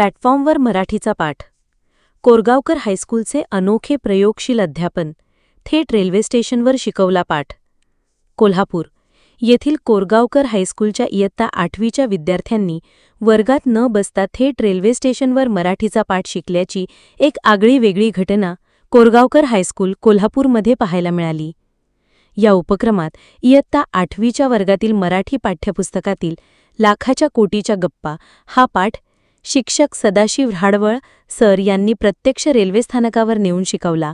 प्लॅटफॉर्मवर मराठीचा पाठ. कोरगावकर हायस्कूलचे अनोखे प्रयोगशील अध्यापन थेट रेल्वे स्टेशनवर शिकवला पाठ. कोल्हापूर येथील कोरगावकर हायस्कूलच्या इयत्ता आठवीच्या विद्यार्थ्यांनी वर्गात न बसता थेट रेल्वे स्टेशनवर मराठीचा पाठ शिकल्याची एक आगळी वेगळी घटना कोरगावकर हायस्कूल कोल्हापूरमध्ये पाहायला मिळाली. या उपक्रमात इयत्ता आठवीच्या वर्गातील मराठी पाठ्यपुस्तकातील लाखाच्या कोटीच्या गप्पा हा पाठ शिक्षक सदाशिव राडवळ सर यांनी प्रत्यक्ष रेल्वे स्थानकावर नेऊन शिकवला.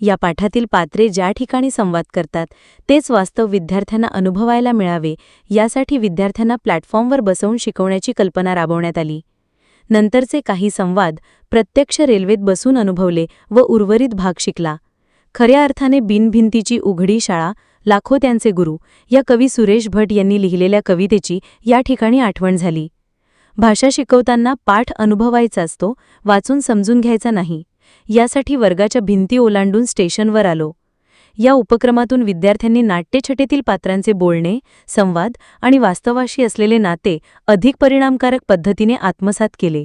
या पाठातील पात्रे ज्या ठिकाणी संवाद करतात तेच वास्तव विद्यार्थ्यांना अनुभवायला मिळावे यासाठी विद्यार्थ्यांना प्लॅटफॉर्मवर बसवून शिकवण्याची कल्पना राबवण्यात आली. नंतरचे काही संवाद प्रत्यक्ष रेल्वेत बसून अनुभवले व उर्वरित भाग शिकला. खऱ्या अर्थाने बिनभिंतीची उघडी शाळा लाखो त्यांचे गुरु या कवी सुरेश भट यांनी लिहिलेल्या कवितेची या ठिकाणी आठवण झाली. भाषा शिकवताना पाठ अनुभवायचा असतो वाचून समजून घ्यायचा नाही. यासाठी वर्गाच्या भिंती ओलांडून स्टेशनवर आलो. या उपक्रमातून विद्यार्थ्यांनी नाट्यछटेतील पात्रांचे बोलणे संवाद आणि वास्तवाशी असलेले नाते अधिक परिणामकारक पद्धतीने आत्मसात केले.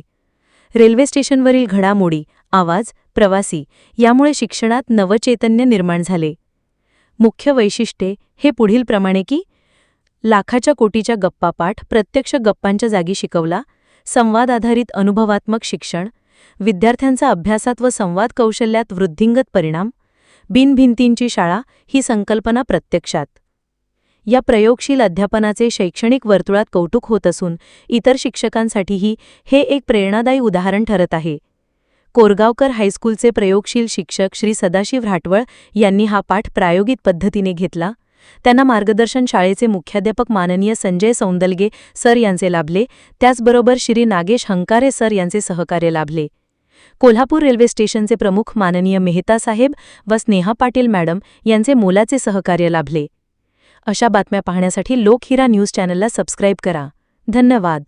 रेल्वे स्टेशनवरील घडामोडी आवाज प्रवासी यामुळे शिक्षणात नवचैतन्य निर्माण झाले. मुख्य वैशिष्ट्ये हे पुढीलप्रमाणे की लाखाच्या कोटीच्या गप्पापाठ प्रत्यक्ष गप्पांच्या जागी शिकवला संवाद आधारित अनुभवात्मक शिक्षण विद्यार्थ्यांचा अभ्यासात व संवाद कौशल्यात वृद्धिंगत परिणाम बिनभिंतींची शाळा ही संकल्पना प्रत्यक्षात. या प्रयोगशील अध्यापनाचे शैक्षणिक वर्तुळात कौतुक होत असून इतर शिक्षकांसाठीही हे एक प्रेरणादायी उदाहरण ठरत आहे. कोरगावकर हायस्कूलचे प्रयोगशील शिक्षक श्री सदाशिव राटवळ यांनी हा पाठ प्रायोगिक पद्धतीने घेतला त्यांना मार्गदर्शन शाळेचे मुख्याध्यापक माननीय संजय सौंदलगे सर यांचे लाभले. त्याचबरोबर श्री नागेश हंकारे सर यांचे सहकार्य लाभले. कोल्हापूर रेल्वे स्टेशनचे प्रमुख माननीय मेहता साहेब व स्नेहा पाटील मॅडम यांचे मोलाचे सहकार्य लाभले. अशा बातम्या पाहण्यासाठी लोकहिरा न्यूज चॅनलला सबस्क्राईब करा. धन्यवाद.